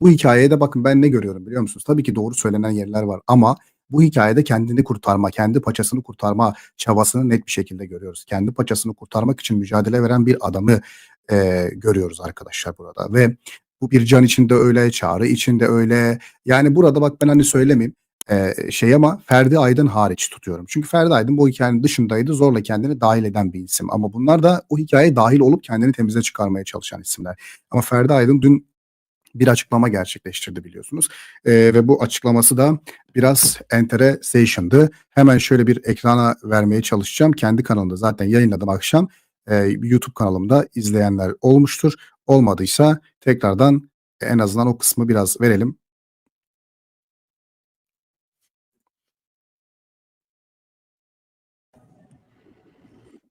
Bu hikayede bakın ben ne görüyorum biliyor musunuz? Tabii ki doğru söylenen yerler var ama bu hikayede kendini kurtarma, kendi paçasını kurtarma çabasını net bir şekilde görüyoruz. Kendi paçasını kurtarmak için mücadele veren bir adamı e, görüyoruz arkadaşlar burada ve bu bir can içinde öyle, çağrı içinde öyle. Yani burada bak ben hani söylemeyeyim e, şey ama Ferdi Aydın hariç tutuyorum. Çünkü Ferdi Aydın bu hikayenin dışındaydı. Zorla kendini dahil eden bir isim. Ama bunlar da o hikayeye dahil olup kendini temize çıkarmaya çalışan isimler. Ama Ferdi Aydın dün bir açıklama gerçekleştirdi biliyorsunuz. E, ve bu açıklaması da biraz enteresation'dı. Hemen şöyle bir ekrana vermeye çalışacağım. Kendi kanalımda zaten yayınladım akşam. E, YouTube kanalımda izleyenler olmuştur. Olmadıysa tekrardan en azından o kısmı biraz verelim.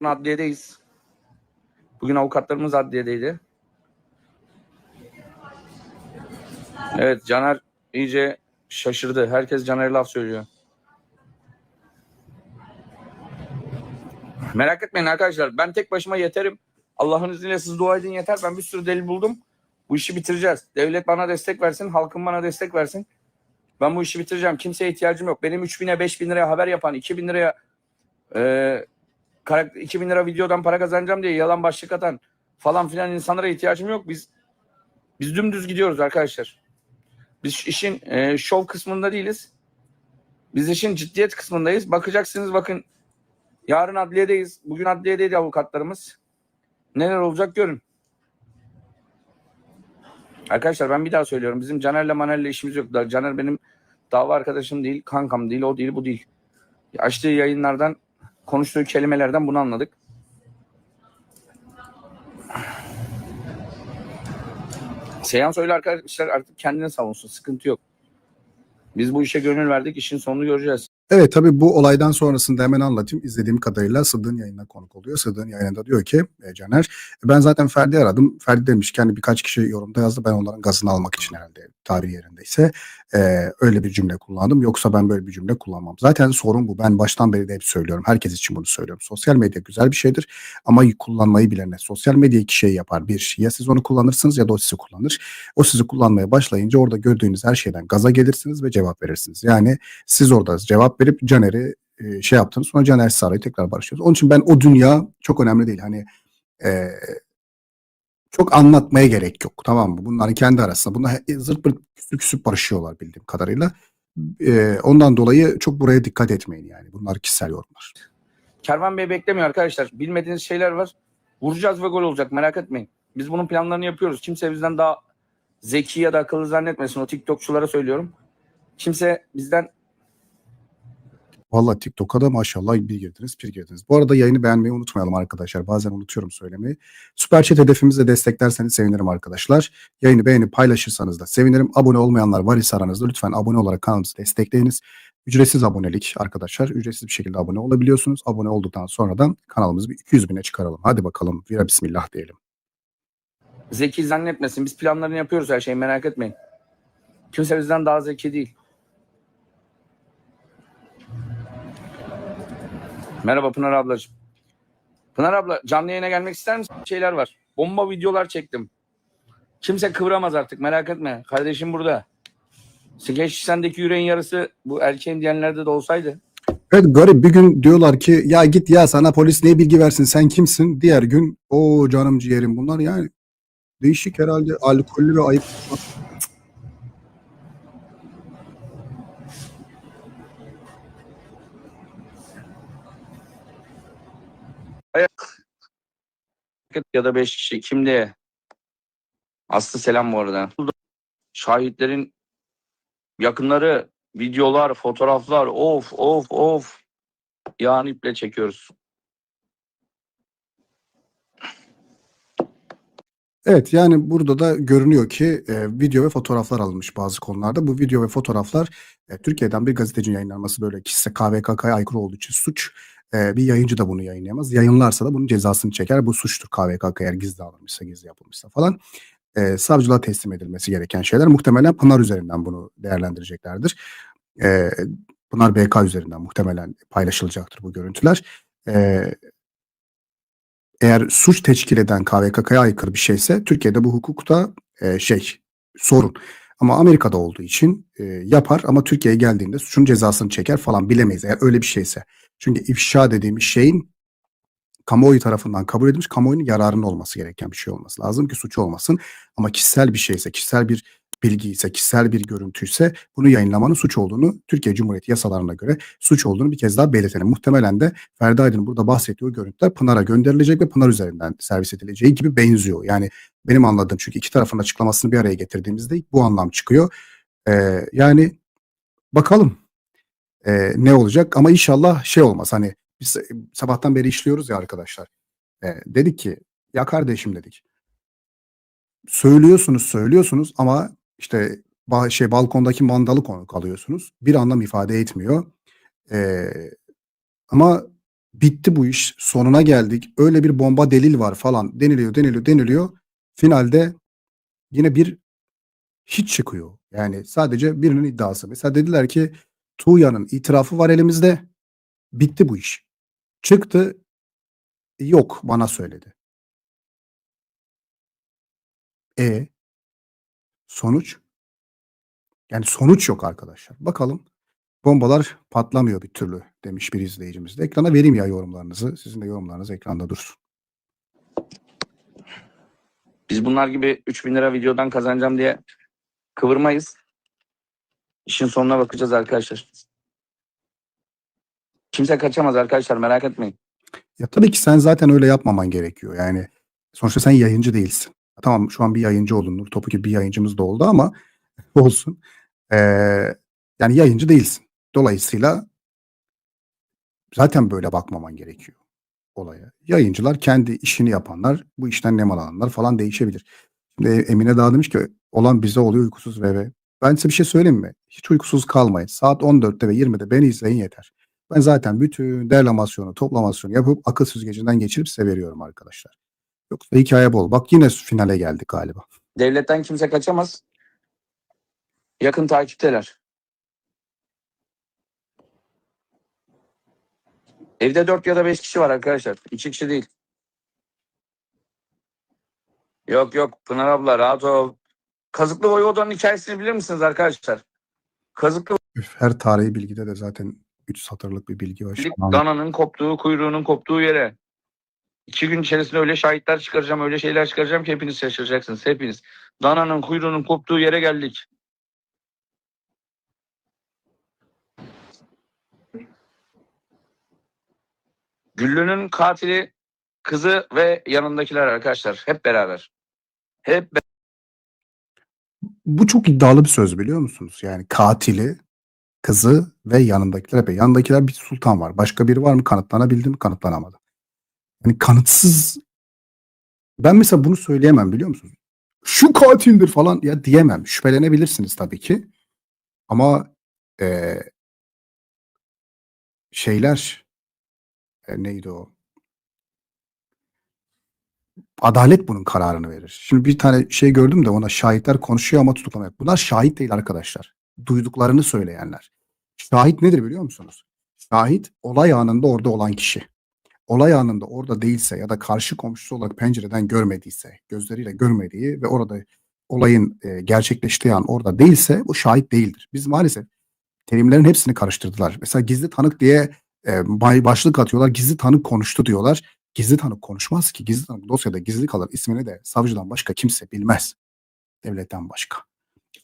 adliyedeyiz. Bugün avukatlarımız adliyedeydi. Evet Caner iyice şaşırdı. Herkes Caner'e laf söylüyor. Merak etmeyin arkadaşlar. Ben tek başıma yeterim. Allah'ın izniyle siz dua edin yeter. Ben bir sürü delil buldum. Bu işi bitireceğiz. Devlet bana destek versin. Halkım bana destek versin. Ben bu işi bitireceğim. Kimseye ihtiyacım yok. Benim 3000'e 5000 liraya haber yapan, 2000 liraya e, 2000 lira videodan para kazanacağım diye yalan başlık atan falan filan insanlara ihtiyacım yok. Biz biz dümdüz gidiyoruz arkadaşlar. Biz işin e, şov kısmında değiliz. Biz işin ciddiyet kısmındayız. Bakacaksınız bakın yarın adliyedeyiz. Bugün adliyedeydi avukatlarımız. Neler olacak görün. Arkadaşlar ben bir daha söylüyorum. Bizim Caner'le Maner'le işimiz yok. Caner benim dava arkadaşım değil, kankam değil, o değil, bu değil. Açtığı yayınlardan konuştuğu kelimelerden bunu anladık. Seyhan Soylu arkadaşlar artık kendini savunsun. Sıkıntı yok. Biz bu işe gönül verdik. işin sonunu göreceğiz. Evet tabii bu olaydan sonrasında hemen anlatayım. İzlediğim kadarıyla Sıddık'ın yayına konuk oluyor. Sıddık'ın yayınında diyor ki e, Caner ben zaten Ferdi aradım. Ferdi demiş ki hani birkaç kişi yorumda yazdı ben onların gazını almak için herhalde tarih yerindeyse e, öyle bir cümle kullandım. Yoksa ben böyle bir cümle kullanmam. Zaten sorun bu. Ben baştan beri de hep söylüyorum. Herkes için bunu söylüyorum. Sosyal medya güzel bir şeydir ama kullanmayı bilenler. Sosyal medya iki şey yapar. Bir ya siz onu kullanırsınız ya da o sizi kullanır. O sizi kullanmaya başlayınca orada gördüğünüz her şeyden gaza gelirsiniz ve cevap verirsiniz. Yani siz orada cevap verip Caner'i şey yaptınız. Sonra Caner Saray'ı tekrar barışıyoruz. Onun için ben o dünya çok önemli değil. Hani e, çok anlatmaya gerek yok. Tamam mı? Bunların kendi arasında. Bunlar zırt pırt küsüp küsüp barışıyorlar bildiğim kadarıyla. E, ondan dolayı çok buraya dikkat etmeyin yani. Bunlar kişisel yorumlar. Kervan Bey beklemiyor arkadaşlar. Bilmediğiniz şeyler var. Vuracağız ve gol olacak merak etmeyin. Biz bunun planlarını yapıyoruz. Kimse bizden daha zeki ya da akıllı zannetmesin. O TikTokçulara söylüyorum. Kimse bizden Valla TikTok'a da maşallah bir girdiniz bir girdiniz. Bu arada yayını beğenmeyi unutmayalım arkadaşlar. Bazen unutuyorum söylemeyi. Süper Chat hedefimizi desteklerseniz sevinirim arkadaşlar. Yayını beğenip paylaşırsanız da sevinirim. Abone olmayanlar var ise aranızda lütfen abone olarak kanalımızı destekleyiniz. Ücretsiz abonelik arkadaşlar. Ücretsiz bir şekilde abone olabiliyorsunuz. Abone olduktan sonra da kanalımızı bir 200 bine çıkaralım. Hadi bakalım. Vira bismillah diyelim. Zeki zannetmesin. Biz planlarını yapıyoruz her şeyi merak etmeyin. Kimse bizden daha zeki değil. Merhaba Pınar ablacığım. Pınar abla canlı yayına gelmek ister misin? Şeyler var. Bomba videolar çektim. Kimse kıvıramaz artık merak etme. Kardeşim burada. Keşke sendeki yüreğin yarısı bu erkeğin diyenlerde de olsaydı. Evet garip bir gün diyorlar ki ya git ya sana polis ne bilgi versin sen kimsin? Diğer gün o canım ciğerim bunlar yani değişik herhalde alkollü ve ayıp. Ya da beş kişi kimde? Aslı selam bu arada. Şahitlerin yakınları, videolar, fotoğraflar of of of. Yağını iple çekiyoruz. Evet yani burada da görünüyor ki e, video ve fotoğraflar alınmış bazı konularda. Bu video ve fotoğraflar e, Türkiye'den bir gazetecinin yayınlanması böyle kişisel KVKK'ya aykırı olduğu için suç. E, bir yayıncı da bunu yayınlayamaz. Yayınlarsa da bunun cezasını çeker. Bu suçtur KVKK eğer gizli alınmışsa, gizli yapılmışsa falan. E, savcılığa teslim edilmesi gereken şeyler. Muhtemelen Pınar üzerinden bunu değerlendireceklerdir. E, Pınar BK üzerinden muhtemelen paylaşılacaktır bu görüntüler. E, eğer suç teşkil eden KVKK'ya aykırı bir şeyse Türkiye'de bu hukukta e, şey sorun. Ama Amerika'da olduğu için e, yapar ama Türkiye'ye geldiğinde suçun cezasını çeker falan bilemeyiz eğer öyle bir şeyse. Çünkü ifşa dediğimiz şeyin kamuoyu tarafından kabul edilmiş kamuoyunun yararının olması gereken bir şey olması lazım ki suç olmasın. Ama kişisel bir şeyse, kişisel bir bilgi ise, kişisel bir görüntüyse bunu yayınlamanın suç olduğunu Türkiye Cumhuriyeti yasalarına göre suç olduğunu bir kez daha belirtelim. Muhtemelen de Ferdi Aydın'ın burada bahsettiği görüntüler Pınar'a gönderilecek ve Pınar üzerinden servis edileceği gibi benziyor. Yani benim anladığım çünkü iki tarafın açıklamasını bir araya getirdiğimizde bu anlam çıkıyor. Ee, yani bakalım ee, ne olacak ama inşallah şey olmaz hani biz sabahtan beri işliyoruz ya arkadaşlar. Ee, dedik ki ya kardeşim dedik. Söylüyorsunuz söylüyorsunuz ama işte ba- şey balkondaki mandalı konuk alıyorsunuz. Bir anlam ifade etmiyor. Ee, ama bitti bu iş. Sonuna geldik. Öyle bir bomba delil var falan deniliyor, deniliyor, deniliyor. Finalde yine bir hiç çıkıyor. Yani sadece birinin iddiası. Mesela dediler ki Tuğya'nın itirafı var elimizde. Bitti bu iş. Çıktı. Yok bana söyledi. E sonuç? Yani sonuç yok arkadaşlar. Bakalım bombalar patlamıyor bir türlü demiş bir izleyicimiz de. Ekrana vereyim ya yorumlarınızı. Sizin de yorumlarınız ekranda dursun. Biz bunlar gibi 3000 lira videodan kazanacağım diye kıvırmayız. İşin sonuna bakacağız arkadaşlar. Kimse kaçamaz arkadaşlar merak etmeyin. Ya tabii ki sen zaten öyle yapmaman gerekiyor. Yani sonuçta sen yayıncı değilsin. Tamam şu an bir yayıncı oldun. Nur Topu gibi bir yayıncımız da oldu ama olsun. Ee, yani yayıncı değilsin. Dolayısıyla zaten böyle bakmaman gerekiyor olaya. Yayıncılar kendi işini yapanlar, bu işten nem alanlar falan değişebilir. Şimdi Emine Dağ demiş ki olan bize oluyor uykusuz ve. Ben size bir şey söyleyeyim mi? Hiç uykusuz kalmayın. Saat 14'te ve 20'de beni izleyin yeter. Ben zaten bütün derlamasyonu, toplamasyonu yapıp akıl süzgecinden geçirip size veriyorum arkadaşlar. Yoksa hikaye bol. Bak yine finale geldik galiba. Devletten kimse kaçamaz. Yakın takipteler. Evde 4 ya da 5 kişi var arkadaşlar. 2 kişi değil. Yok yok Pınar abla rahat ol. Kazıklı Voyvoda'nın hikayesini bilir misiniz arkadaşlar? Kazıklı Her tarihi bilgide de zaten 3 satırlık bir bilgi var. Dananın koptuğu, kuyruğunun koptuğu yere. İki gün içerisinde öyle şahitler çıkaracağım, öyle şeyler çıkaracağım ki hepiniz şaşıracaksınız. Hepiniz. Dananın kuyruğunun koptuğu yere geldik. Güllü'nün katili kızı ve yanındakiler arkadaşlar. Hep beraber. Hep be- Bu çok iddialı bir söz biliyor musunuz? Yani katili, kızı ve yanındakiler. Hep yanındakiler bir sultan var. Başka biri var mı? Kanıtlanabildi mi? Kanıtlanamadı. Yani kanıtsız ben mesela bunu söyleyemem biliyor musunuz? Şu katildir falan ya diyemem. Şüphelenebilirsiniz tabii ki. Ama eee, şeyler e, neydi o? Adalet bunun kararını verir. Şimdi bir tane şey gördüm de ona şahitler konuşuyor ama tutuklanıyor. Bunlar şahit değil arkadaşlar. Duyduklarını söyleyenler. Şahit nedir biliyor musunuz? Şahit olay anında orada olan kişi. Olay anında orada değilse ya da karşı komşusu olarak pencereden görmediyse, gözleriyle görmediği ve orada olayın e, gerçekleştiği an orada değilse bu şahit değildir. Biz maalesef terimlerin hepsini karıştırdılar. Mesela gizli tanık diye e, başlık atıyorlar. Gizli tanık konuştu diyorlar. Gizli tanık konuşmaz ki. Gizli tanık dosyada gizli kalır. İsmini de savcıdan başka kimse bilmez. Devletten başka.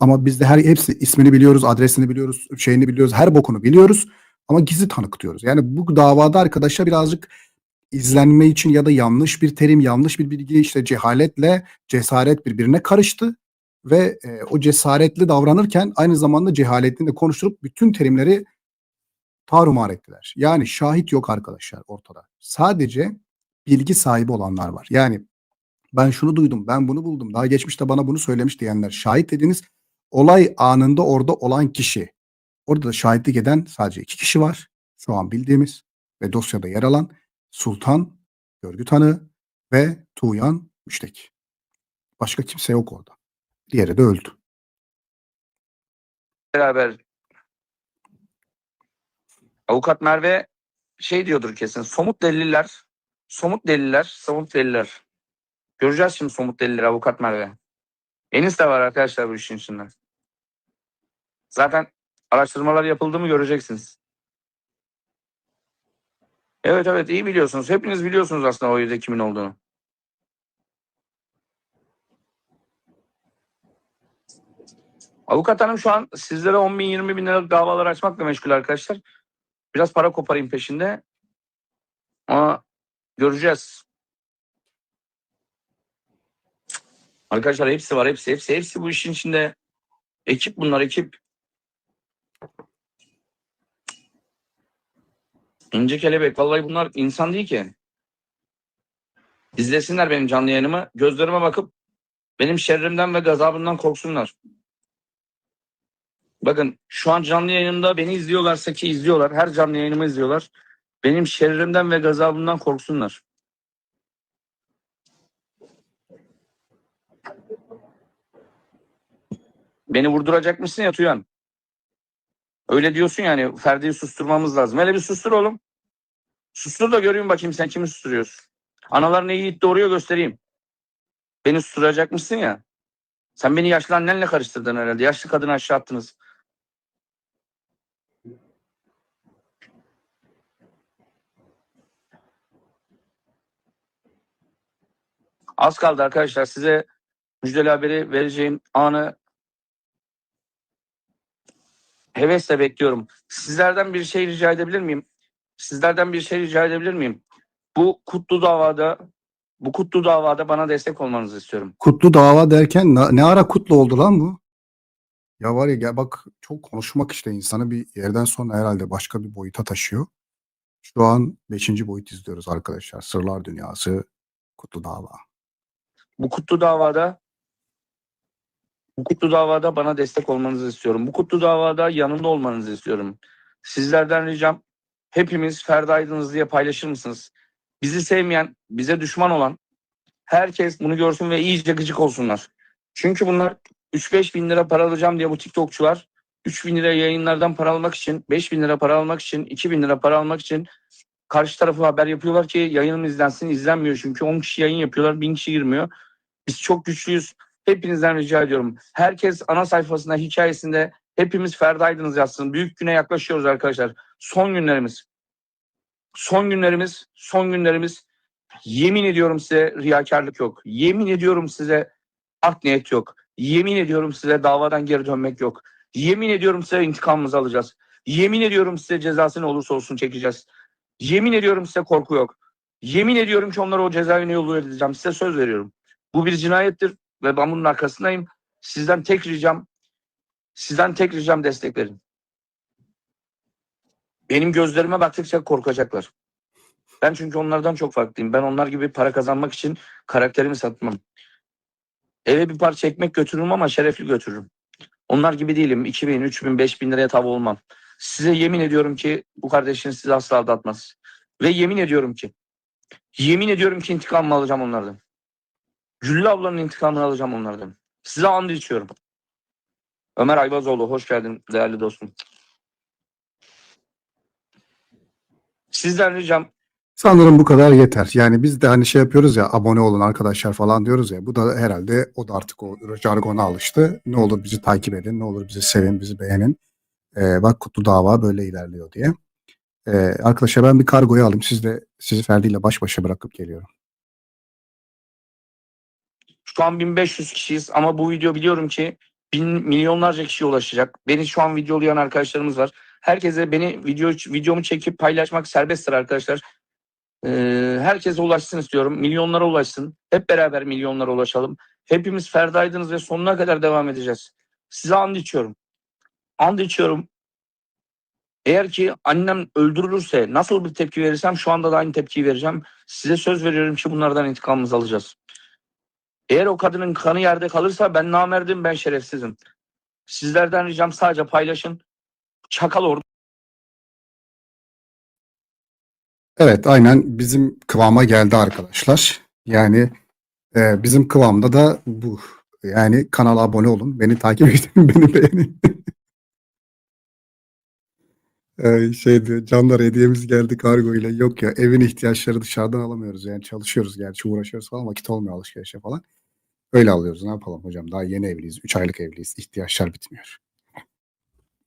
Ama biz de her hepsi ismini biliyoruz, adresini biliyoruz, şeyini biliyoruz, her bokunu biliyoruz. Ama gizli tanık diyoruz. Yani bu davada arkadaşlar birazcık izlenme için ya da yanlış bir terim, yanlış bir bilgi işte cehaletle cesaret birbirine karıştı ve e, o cesaretli davranırken aynı zamanda cehaletini de konuşturup bütün terimleri tarumar ettiler. Yani şahit yok arkadaşlar ortada. Sadece bilgi sahibi olanlar var. Yani ben şunu duydum, ben bunu buldum, daha geçmişte bana bunu söylemiş diyenler şahit dediğiniz olay anında orada olan kişi. Orada da şahitlik eden sadece iki kişi var. Şu an bildiğimiz ve dosyada yer alan Sultan, görgü tanığı ve Tuğyan Müştek. Başka kimse yok orada. Diğeri de öldü. beraber avukat Merve şey diyordur kesin. Somut deliller, somut deliller, somut deliller. Göreceğiz şimdi somut delilleri avukat Merve. Enis de var arkadaşlar bu işin içinde. Zaten araştırmalar yapıldı mı göreceksiniz. Evet evet iyi biliyorsunuz. Hepiniz biliyorsunuz aslında o evde kimin olduğunu. Avukat hanım şu an sizlere 10 bin 20 bin liralık davalar açmakla meşgul arkadaşlar. Biraz para koparayım peşinde. Ama göreceğiz. Arkadaşlar hepsi var hepsi hepsi hepsi bu işin içinde. Ekip bunlar ekip. İnce kelebek vallahi bunlar insan değil ki. İzlesinler benim canlı yayınımı. Gözlerime bakıp benim şerrimden ve gazabımdan korksunlar. Bakın şu an canlı yayınımda beni izliyorlarsa ki izliyorlar. Her canlı yayınımı izliyorlar. Benim şerrimden ve gazabımdan korksunlar. Beni vurduracak mısın ya Tuyan? Öyle diyorsun yani Ferdi'yi susturmamız lazım. Hele bir sustur oğlum. Sustur da göreyim bakayım sen kimi susturuyorsun. Analar ne yiğit doğuruyor göstereyim. Beni susturacak mısın ya? Sen beni yaşlı annenle karıştırdın herhalde. Yaşlı kadını aşağı attınız. Az kaldı arkadaşlar. Size müjdeli haberi vereceğim anı hevesle bekliyorum. Sizlerden bir şey rica edebilir miyim? Sizlerden bir şey rica edebilir miyim? Bu kutlu davada bu kutlu davada bana destek olmanızı istiyorum. Kutlu dava derken ne, ara kutlu oldu lan bu? Ya var ya gel bak çok konuşmak işte insanı bir yerden sonra herhalde başka bir boyuta taşıyor. Şu an 5. boyut izliyoruz arkadaşlar. Sırlar Dünyası Kutlu Dava. Bu kutlu davada bu kutlu davada bana destek olmanızı istiyorum. Bu kutlu davada yanımda olmanızı istiyorum. Sizlerden ricam hepimiz Ferdi Aydınız diye paylaşır mısınız? Bizi sevmeyen, bize düşman olan herkes bunu görsün ve iyice gıcık olsunlar. Çünkü bunlar 3-5 bin lira para alacağım diye bu TikTokçular 3 bin lira yayınlardan para almak için, 5 bin lira para almak için, 2 bin lira para almak için karşı tarafı haber yapıyorlar ki yayınım izlensin. izlenmiyor çünkü 10 kişi yayın yapıyorlar, 1000 kişi girmiyor. Biz çok güçlüyüz. Hepinizden rica ediyorum. Herkes ana sayfasında, hikayesinde hepimiz Ferdi Aydınız yazsın. Büyük güne yaklaşıyoruz arkadaşlar. Son günlerimiz. Son günlerimiz, son günlerimiz. Yemin ediyorum size riyakarlık yok. Yemin ediyorum size art niyet yok. Yemin ediyorum size davadan geri dönmek yok. Yemin ediyorum size intikamımızı alacağız. Yemin ediyorum size cezası ne olursa olsun çekeceğiz. Yemin ediyorum size korku yok. Yemin ediyorum ki onları o cezaevine yolu edeceğim. Size söz veriyorum. Bu bir cinayettir ve ben bunun arkasındayım. Sizden tek ricam, sizden tek ricam destek verin. Benim gözlerime baktıkça korkacaklar. Ben çünkü onlardan çok farklıyım. Ben onlar gibi para kazanmak için karakterimi satmam. Eve bir parça ekmek götürürüm ama şerefli götürürüm. Onlar gibi değilim. 2000, 3000, 5000 liraya tav olmam. Size yemin ediyorum ki bu kardeşiniz sizi asla aldatmaz. Ve yemin ediyorum ki yemin ediyorum ki intikamımı alacağım onlardan. Güllü ablanın intikamını alacağım onlardan. Size and içiyorum. Ömer Ayvazoğlu hoş geldin değerli dostum. Sizden ricam Sanırım bu kadar yeter. Yani biz de hani şey yapıyoruz ya abone olun arkadaşlar falan diyoruz ya. Bu da herhalde o da artık o jargona alıştı. Ne olur bizi takip edin, ne olur bizi sevin, bizi beğenin. Ee, bak kutlu dava böyle ilerliyor diye. Ee, arkadaşlar ben bir kargoyu alayım. Siz de sizi Ferdi ile baş başa bırakıp geliyorum. Şu an 1500 kişiyiz ama bu video biliyorum ki bin, milyonlarca kişiye ulaşacak. Beni şu an videolayan arkadaşlarımız var. Herkese beni video videomu çekip paylaşmak serbesttir arkadaşlar. Ee, herkese ulaşsın istiyorum. Milyonlara ulaşsın. Hep beraber milyonlara ulaşalım. Hepimiz Ferdi Aydınız ve sonuna kadar devam edeceğiz. Size and içiyorum. And içiyorum. Eğer ki annem öldürülürse nasıl bir tepki verirsem şu anda da aynı tepkiyi vereceğim. Size söz veriyorum ki bunlardan intikamımızı alacağız. Eğer o kadının kanı yerde kalırsa ben namerdim, ben şerefsizim. Sizlerden ricam sadece paylaşın. Çakal orada Evet aynen bizim kıvama geldi arkadaşlar. Yani e, bizim kıvamda da bu. Yani kanala abone olun, beni takip edin, beni beğenin. Ee, şey canlar hediyemiz geldi kargo ile. Yok ya evin ihtiyaçları dışarıdan alamıyoruz. Yani çalışıyoruz gerçi uğraşıyoruz falan vakit olmuyor alışverişe falan. Öyle alıyoruz ne yapalım hocam daha yeni evliyiz. 3 aylık evliyiz. ihtiyaçlar bitmiyor.